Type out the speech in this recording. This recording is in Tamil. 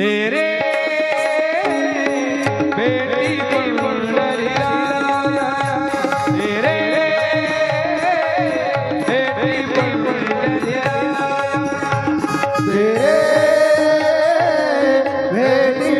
तेरे बेटी को मुंडरिया